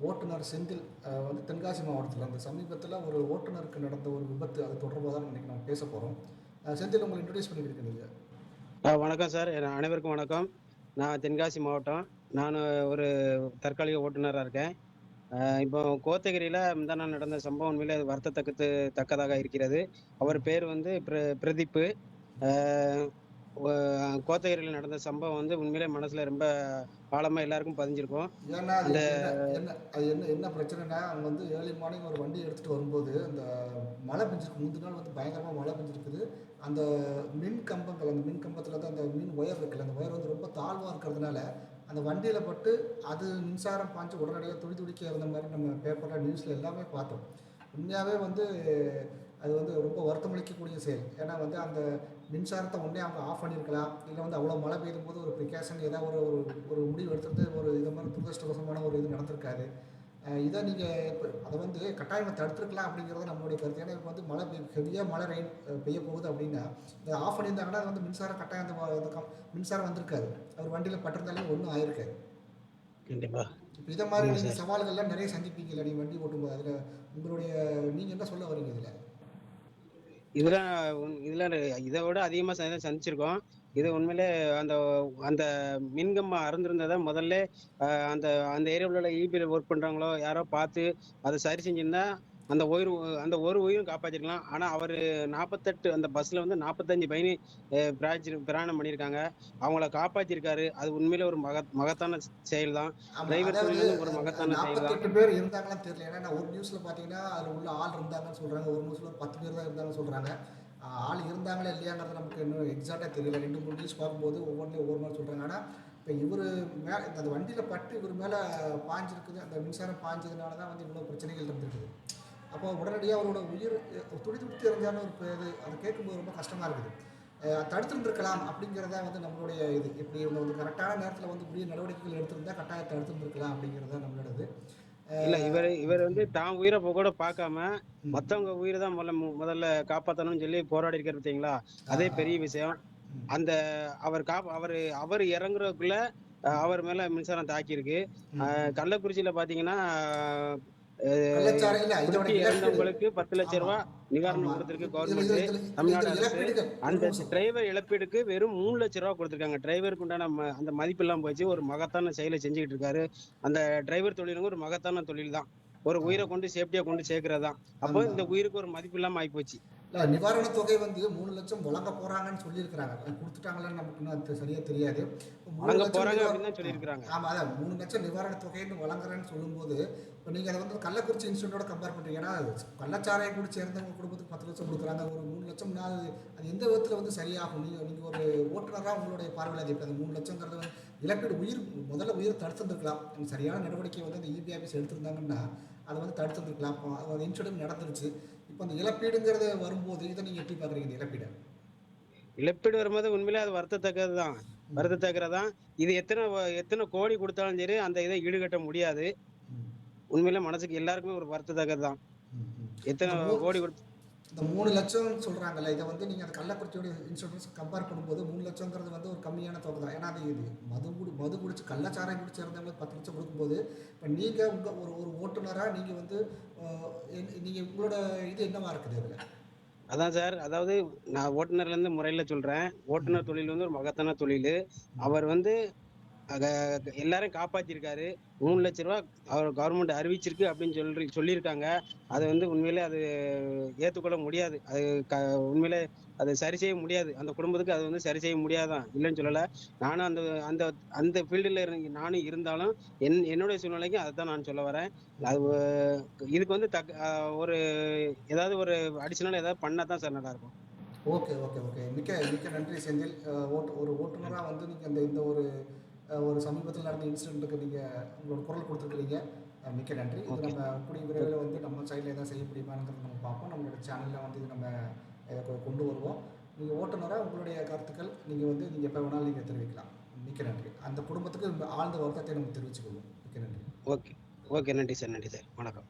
ஓட்டுநர் செந்தில் வந்து தென்காசி மாவட்டத்தில் அந்த சமீபத்தில் ஒரு ஓட்டுநருக்கு நடந்த ஒரு விபத்து அது தொடர்பாக தான் இன்றைக்கி நம்ம பேச போகிறோம் செந்தில் உங்களை இன்ட்ரடியூஸ் பண்ணிக்கிறீங்க நீங்கள் ஆ, வணக்கம் சார். அனைவருக்கும் வணக்கம். நான் தென்காசி மாவட்டம். நான் ஒரு தற்காலிக ஓட்டுநராக இருக்கேன். இப்போ கோத்தகிரியில் முந்தானா நடந்த சம்பவம் உண்மையிலே அது வருத்தத்தக்கத்து தக்கதாக இருக்கிறது. அவர் பேர் வந்து பிர பிரதீப்பு. கோத்தகிரியில் நடந்த சம்பவம் வந்து உண்மையிலே மனசில் ரொம்ப ஆழமாக எல்லாருக்கும் பதிஞ்சிருக்கும். ஏன்னா அது என்ன அது என்ன என்ன பிரச்சனைனா அவங்க வந்து ஏர்லி மார்னிங் ஒரு வண்டி எடுத்துகிட்டு வரும்போது அந்த மழை பெஞ்சிருக்கு. முந்தின நாள் வந்து பயங்கரமாக மழை பெஞ்சிருக்குது. அந்த மின் கம்பங்கள் அந்த மின் கம்பத்தில் வந்து அந்த மின் ஒயர் இருக்குல்ல அந்த ஒயர் வந்து ரொம்ப தாழ்வாக இருக்கிறதுனால அந்த வண்டியில் பட்டு அது மின்சாரம் பாய்ச்சி உடனடியாக துடி துடிக்க இருந்த மாதிரி நம்ம பேப்பரில் நியூஸில் எல்லாமே பார்த்தோம். உண்மையாகவே வந்து அது வந்து ரொம்ப வருத்தமளிக்கக்கூடிய செயல். ஏன்னா வந்து அந்த மின்சாரத்தை உடனே அவங்க ஆஃப் பண்ணியிருக்கலாம் இல்லை வந்து அவ்வளோ மழை பெய்யும் போது ஒரு ப்ரிகாஷன் ஏதாவது ஒரு ஒரு ஒரு முடிவு எடுத்துட்டு ஒரு இது மாதிரி துரதிருஷ்டவசமான ஒரு இது நடந்திருக்காது. அஹ் இதை நீங்கள் இப்போ அதை வந்து கட்டாயம் தடுத்துருக்கலாம் அப்படிங்கிறது நம்மளுடைய கருத்து. ஏன்னா இப்போ வந்து மழை பெய் ஹெவியாக மழை ரெயின் பெய்ய போகுது அப்படின்னா இதை ஆஃப் பண்ணியிருந்தாங்கன்னா அது வந்து மின்சாரம் கட்டாயம் அந்த மின்சாரம் வந்திருக்காது. அவர் வண்டியில் பட்டிருந்தாலே ஒன்றும் ஆயிருக்காது. கண்டிப்பாக இப்போ இதை மாதிரி நீங்கள் சவால்கள்லாம் நிறைய சந்திப்பீங்கல்ல நீங்கள் வண்டி ஓட்டும்போது. அதில் உங்களுடைய நீங்கள் என்ன சொல்ல வரீங்க இதில்? இதெல்லாம் இதெல்லாம் இதை விட அதிகமாக சந்திச்சிருக்கோம். இது உண்மையிலே அந்த அந்த மின்கம்பம் அறந்திருந்ததை முதல்ல அந்த அந்த ஏரியாவில் உள்ள இபியில் ஒர்க் பண்ணுறவங்களோ யாரோ பார்த்து அதை சரி செஞ்சிருந்தா அந்த உயிர் அந்த ஒரு உயிரும் காப்பாற்றிருக்கலாம் ஆனால் அவர் நாற்பத்தெட்டு அந்த பஸ்ஸில் வந்து நாற்பத்தஞ்சு பயணி பிராஜ் பிரயாணம் பண்ணியிருக்காங்க அவங்கள காப்பாற்றிருக்காரு அது உண்மையிலே ஒரு மக மகத்தான செயல் தான் டிரைவர் ஒரு மகத்தான செயல் தான் பேர் இருந்தாங்களான்னு தெரியல. ஏன்னா ஒரு நியூஸ்ல பாத்தீங்கன்னா அதுல உள்ள ஆள் இருந்தாங்கன்னு சொல்றாங்க. ஒரு நியூஸ்ல ஒரு பத்து பேர் தான் இருந்தாங்கன்னு சொல்றாங்க. ஆள் இருந்தாங்களா இல்லையாங்கிறது நமக்கு இன்னும் எக்ஸாக்டா தெரியல. ரெண்டு மூணு நியூஸ் பார்க்கும்போது ஒவ்வொன்றையும் ஒவ்வொரு மாதிரி சொல்றாங்க. ஆனா இப்போ இவர் மேலே அந்த வண்டியில பட்டு இவர் மேல பாஞ்சிருக்குது அந்த மின்சாரம் பாஞ்சதுனால தான் வந்து இவ்வளோ பிரச்சனைகள் இருந்திருக்குது. அப்போ உடனடியாக அவரோட உயிர் துடி துடித்து எறிஞ்சான ஒரு இது அதை கேட்கும்போது ரொம்ப கஷ்டமா இருக்குது. தடுத்திருந்திருக்கலாம் அப்படிங்கிறதா வந்து நம்மளுடைய இது. இப்படி இவங்க வந்து கரெக்டான நேரத்தில் வந்து உரிய நடவடிக்கைகள் எடுத்திருந்தா கட்டாயம் தடுத்திருந்திருக்கலாம் அப்படிங்கிறதா நம்மளோடது. இல்ல இவர் இவர் வந்து தான் உயிரை கூட பார்க்காம மத்தவங்க உயிரை தான் முதல்ல முதல்ல காப்பாத்தணும்னு சொல்லி போராடி இருக்காரு பார்த்தீங்களா? அதே பெரிய விஷயம். அந்த அவர் காப்ப அவர் அவர் இறங்குறதுக்குள்ள அவர் மேல மின்சாரம் தாக்கியிருக்கு. கள்ளக்குறிச்சியில பாத்தீங்கன்னா இறந்தவங்களுக்கு பத்து லட்சம் ரூபாய் நிவாரணம். கொடுத்திருக்கு கவர்மெண்ட் தமிழ்நாடு அரசு. அந்த. டிரைவர் இழப்பீடுக்கு வெறும் மூணு லட்சம் ரூபா கொடுத்திருக்காங்க. டிரைவருக்கு உண்டான அந்த மதிப்பு எல்லாம் போச்சு. ஒரு மகத்தான செயலை செஞ்சுக்கிட்டு இருக்காரு. அந்த டிரைவர் தொழிலுங்க ஒரு மகத்தான தொழில் தான். ஒரு உயிரை கொண்டு சேஃப்டியா கொண்டு சேர்க்கறதுதான். அப்போ. இந்த உயிருக்கு ஒரு மதிப்பு இல்லாம ஆயிப்போச்சு. இல்ல நிவாரண தொகை வந்து மூணு லட்சம் வழங்க போறாங்கன்னு சொல்லியிருக்கிறாங்க. அது கொடுத்துட்டாங்களான்னு நமக்கு இன்னும் சரியா தெரியாது. மூணு வழங்க லட்சம் போறாங்க நிவா- அப்படின்னு தான் சொல்லியிருக்கிறாங்க. ஆமா அதான். மூணு லட்சம் நிவாரண தொகைன்னு வழங்குறேன்னு சொல்லும்போது இப்போ நீங்க அதை வந்து கள்ளக்குறிச்சி இன்ஸ்டியூட்டோட கம்பேர் பண்றீங்க. ஏன்னா கள்ளச்சாராயம் கூட சேர்ந்தவங்க குடும்பத்துக்கு பத்து லட்சம் கொடுக்குறாங்க. ஒரு மூணு லட்சம்னா அது அது எந்த விதத்துல வந்து சரியாகும்? நீங்க நீங்க ஒரு ஓட்டுநரா உங்களுடைய பார்வையில் அது? அந்த மூணு லட்சங்கிறது வந்து இழப்பீடு உயிர் முதல்ல உயிர் தடுத்திருந்திருக்கலாம். அந்த சரியான நடவடிக்கை வந்து அந்த இபி ஆஃபீஸ் எடுத்திருந்தாங்கன்னா அதை வந்து தடுத்திருந்திருக்கலாம். அப்போ அது இன்சிடென்ட் நடந்துருச்சு. இப்போ அந்த இழப்பீடுங்கிறது வரும்போது இதை நீங்க எப்படி பாக்குறீங்க இந்த இழப்பீடு? இழப்பீடு வரும்போது உண்மையிலே அது வருத்தத்தக்கது தான். வருத்தத்தக்கதான் இது எத்தனை எத்தனை கோடி கொடுத்தாலும் சரி அந்த இதை ஈடுகட்ட முடியாது. உண்மையிலே மனசுக்கு எல்லாருக்குமே ஒரு வருத்தத்தக்கது தான். எத்தனை கோடி கொடுத்து இந்த மூணு லட்சம் சொல்றாங்கல்ல இதை வந்து நீங்க அந்த கள்ளக்குறிச்சியோட இன்சூரன்ஸ் கம்பேர் பண்ணும்போது மூணு லட்சங்கிறது வந்து ஒரு கம்மியான தொகை தான். ஏன்னா அது இது மது குடி மது குடிச்சு கள்ளச்சாராயம் குடிச்சு இறந்தவங்களுக்கு பத்து லட்சம் கொடுக்கும்போது இப்போ நீங்க உங்க ஒரு ஒரு ஓட்டுநரா நீங்க வந்து அஹ், என்- நீங்க உங்களோட இது என்னவா இருக்குது அதுல? அதான் சார் அதாவது நான் ஓட்டுநர்ல இருந்து முறையில சொல்றேன். ஓட்டுநர் தொழில் வந்து ஒரு மகத்தான தொழில். அவர் வந்து எல்லாரும் காப்பாத்திருக்காரு. மூணு லட்ச ரூபா அவர் கவர்மெண்ட் அறிவிச்சிருக்கு அப்படின்னு சொல்லி சொல்லியிருக்காங்க. அதை வந்து உண்மையிலே அது ஏற்றுக்கொள்ள முடியாது. அது க உண்மையிலே அது சரி செய்ய முடியாது. அந்த குடும்பத்துக்கு அது வந்து சரி செய்ய முடியாதான். இல்லைன்னு சொல்லலை. நானும் அந்த அந்த அந்த ஃபீல்டில் இருந்து நானும் இருந்தாலும் என் என்னுடைய சூழ்நிலைக்கு அதை தான் நான் சொல்ல வரேன். அது இதுக்கு வந்து தக் ஒரு ஏதாவது ஒரு அடிஷனல் ஏதாவது பண்ணால் தான் சார் நல்லாயிருக்கும். Okay okay okay. மிக்க மிக்க நன்றி செந்தில். ஓட்டு ஒரு ஓட்டுநராக வந்து நீங்கள் அந்த இந்த ஒரு ஒரு சமீபத்தில் நடந்த இன்சிடென்ட்டுக்கு நீங்க உங்களோட குரல் கொடுத்துருக்கீங்க அஹ், மிக்க நன்றி. இது. நம்ம கூடிய விரைவில் வந்து நம்ம சைடில் எதாவது செய்ய முடியுமாங்கிறத நம்ம பார்ப்போம். நம்மளோட சேனலில் வந்து இது நம்ம இதை கொண்டு வருவோம். நீங்கள் ஓட்டுநராக உங்களுடைய கருத்துக்கள் நீங்கள் வந்து நீங்கள் எப்போ வேணாலும் நீங்கள் தெரிவிக்கலாம். மிக்க நன்றி. அந்த குடும்பத்துக்கு ஆழ்ந்த வருத்தத்தை நம்ம தெரிவிச்சுக்கொள்வோம். மிக்க நன்றி. ஓகே. ஓகே. நன்றி சார். நன்றி சார். வணக்கம்.